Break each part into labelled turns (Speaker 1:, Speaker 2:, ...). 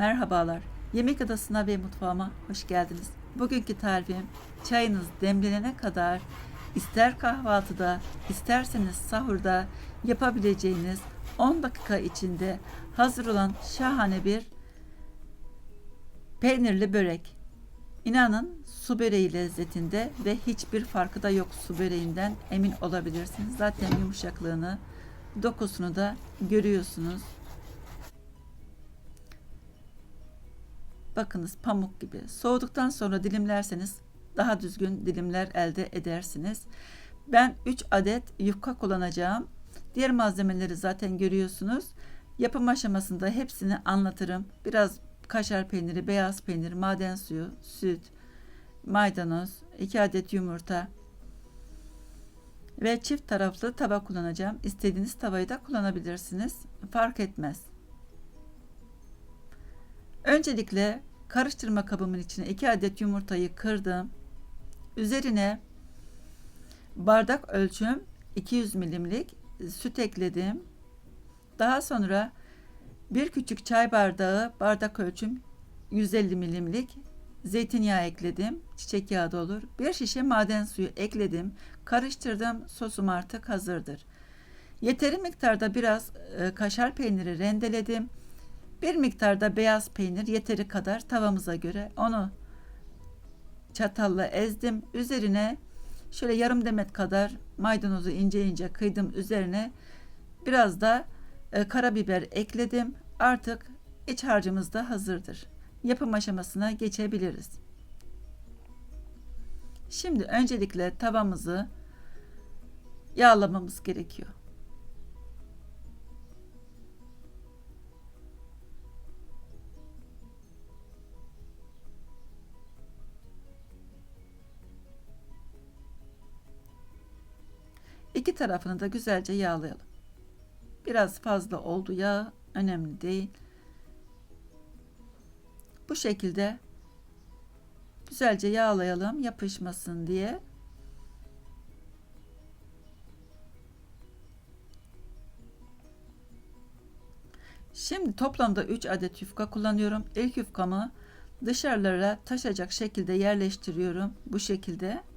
Speaker 1: Merhabalar. Yemek adasına ve mutfağıma hoş geldiniz. Bugünkü tarifim çayınız demlenene kadar ister kahvaltıda isterseniz sahurda yapabileceğiniz 10 dakika içinde hazır olan şahane bir peynirli börek. İnanın su böreği lezzetinde ve hiçbir farkı da yok su böreğinden emin olabilirsiniz. Zaten yumuşaklığını, dokusunu da görüyorsunuz. Bakınız pamuk gibi. Soğuduktan sonra dilimlerseniz daha düzgün dilimler elde edersiniz. Ben 3 adet yufka kullanacağım. Diğer malzemeleri zaten görüyorsunuz. Yapım aşamasında hepsini anlatırım. Biraz kaşar peyniri, beyaz peynir, maden suyu, süt, maydanoz, 2 adet yumurta ve çift taraflı tava kullanacağım. İstediğiniz tavayı da kullanabilirsiniz. Fark etmez. Öncelikle karıştırma kabımın içine 2 adet yumurtayı kırdım. Üzerine bardak ölçüm 200 milimlik süt ekledim. Daha sonra bir küçük çay bardağı bardak ölçüm 150 milimlik zeytinyağı ekledim. Çiçek yağı da olur. Bir şişe maden suyu ekledim. Karıştırdım. Sosum artık hazırdır. Yeteri miktarda biraz e, kaşar peyniri rendeledim. Bir miktarda beyaz peynir yeteri kadar tavamıza göre onu çatalla ezdim. Üzerine şöyle yarım demet kadar maydanozu ince ince kıydım üzerine biraz da e, karabiber ekledim. Artık iç harcımız da hazırdır. Yapım aşamasına geçebiliriz. Şimdi öncelikle tavamızı yağlamamız gerekiyor. İki tarafını da güzelce yağlayalım. Biraz fazla oldu yağ önemli değil. Bu şekilde güzelce yağlayalım yapışmasın diye. Şimdi toplamda 3 adet yufka kullanıyorum. İlk yufkamı dışarılara taşacak şekilde yerleştiriyorum. Bu şekilde.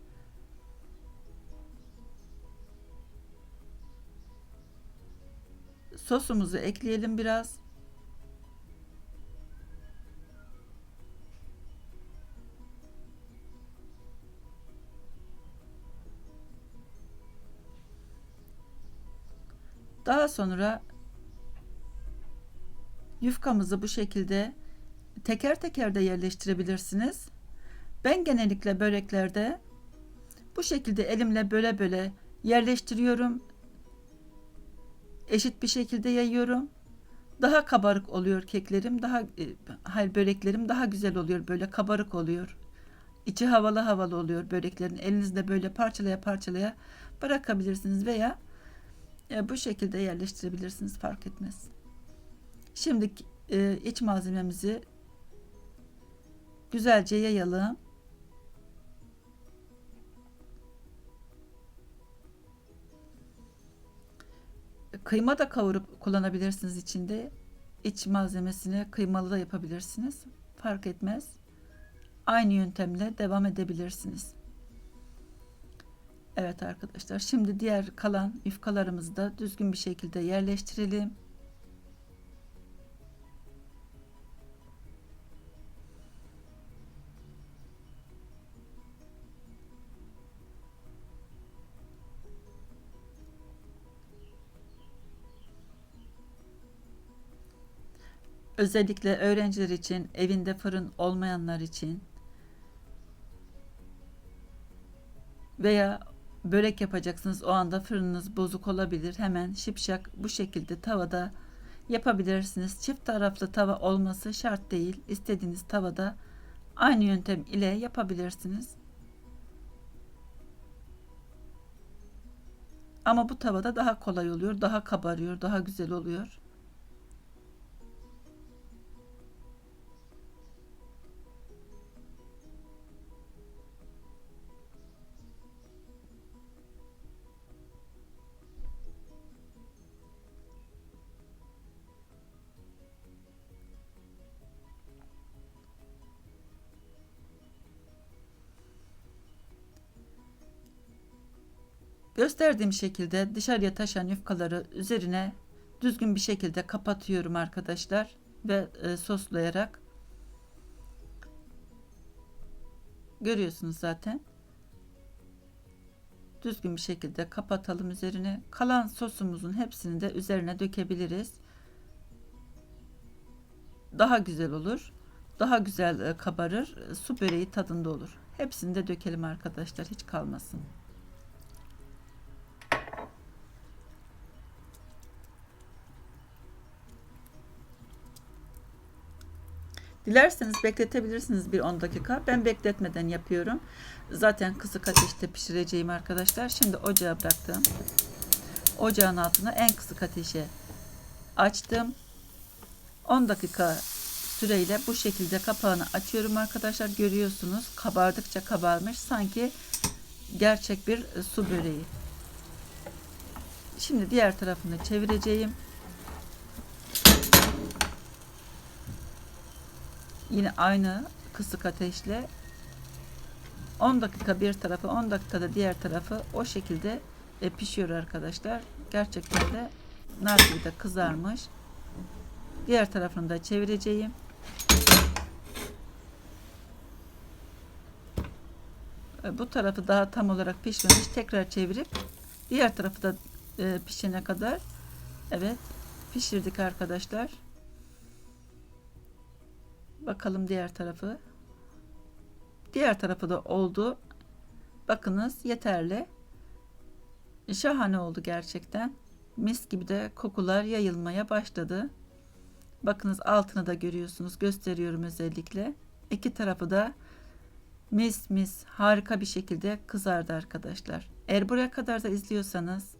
Speaker 1: Sosumuzu ekleyelim biraz. Daha sonra yufkamızı bu şekilde teker teker de yerleştirebilirsiniz. Ben genellikle böreklerde bu şekilde elimle böyle böyle yerleştiriyorum. Eşit bir şekilde yayıyorum. Daha kabarık oluyor keklerim, daha e, hayır böreklerim daha güzel oluyor böyle kabarık oluyor. İçi havalı havalı oluyor böreklerin. Elinizde böyle parçalaya parçalaya bırakabilirsiniz veya e, bu şekilde yerleştirebilirsiniz fark etmez. Şimdi e, iç malzememizi güzelce yayalım. Kıyma da kavurup kullanabilirsiniz içinde. İç malzemesini kıymalı da yapabilirsiniz. Fark etmez. Aynı yöntemle devam edebilirsiniz. Evet arkadaşlar şimdi diğer kalan yufkalarımızı da düzgün bir şekilde yerleştirelim. Özellikle öğrenciler için, evinde fırın olmayanlar için veya börek yapacaksınız o anda fırınınız bozuk olabilir. Hemen şipşak bu şekilde tavada yapabilirsiniz. Çift taraflı tava olması şart değil. İstediğiniz tavada aynı yöntem ile yapabilirsiniz. Ama bu tavada daha kolay oluyor, daha kabarıyor, daha güzel oluyor. Gösterdiğim şekilde dışarıya taşan yufkaları üzerine düzgün bir şekilde kapatıyorum arkadaşlar ve e, soslayarak. Görüyorsunuz zaten. Düzgün bir şekilde kapatalım üzerine. Kalan sosumuzun hepsini de üzerine dökebiliriz. Daha güzel olur. Daha güzel e, kabarır. E, su böreği tadında olur. Hepsini de dökelim arkadaşlar. Hiç kalmasın Dilerseniz bekletebilirsiniz bir 10 dakika. Ben bekletmeden yapıyorum. Zaten kısık ateşte pişireceğim arkadaşlar. Şimdi ocağa bıraktım. Ocağın altına en kısık ateşe açtım. 10 dakika süreyle bu şekilde kapağını açıyorum arkadaşlar. Görüyorsunuz kabardıkça kabarmış. Sanki gerçek bir su böreği. Şimdi diğer tarafını çevireceğim. Yine aynı kısık ateşle 10 dakika bir tarafı 10 dakikada diğer tarafı o şekilde e, pişiyor arkadaşlar. Gerçekten de nar gibi de kızarmış. Diğer tarafını da çevireceğim. E, bu tarafı daha tam olarak pişmemiş. Tekrar çevirip diğer tarafı da e, pişene kadar evet pişirdik arkadaşlar. Bakalım diğer tarafı. Diğer tarafı da oldu. Bakınız yeterli. Şahane oldu gerçekten. Mis gibi de kokular yayılmaya başladı. Bakınız altını da görüyorsunuz. Gösteriyorum özellikle. İki tarafı da mis mis harika bir şekilde kızardı arkadaşlar. Eğer buraya kadar da izliyorsanız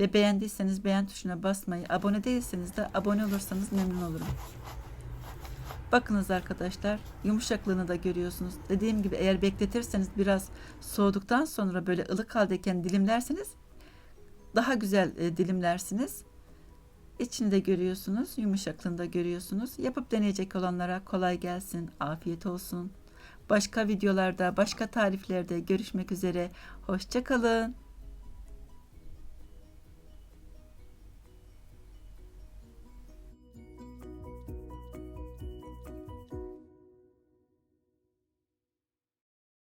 Speaker 1: ve beğendiyseniz beğen tuşuna basmayı, abone değilseniz de abone olursanız memnun olurum. Bakınız arkadaşlar yumuşaklığını da görüyorsunuz. Dediğim gibi eğer bekletirseniz biraz soğuduktan sonra böyle ılık haldeyken dilimlerseniz daha güzel e, dilimlersiniz. İçini de görüyorsunuz, yumuşaklığını da görüyorsunuz. Yapıp deneyecek olanlara kolay gelsin, afiyet olsun. Başka videolarda, başka tariflerde görüşmek üzere. Hoşçakalın.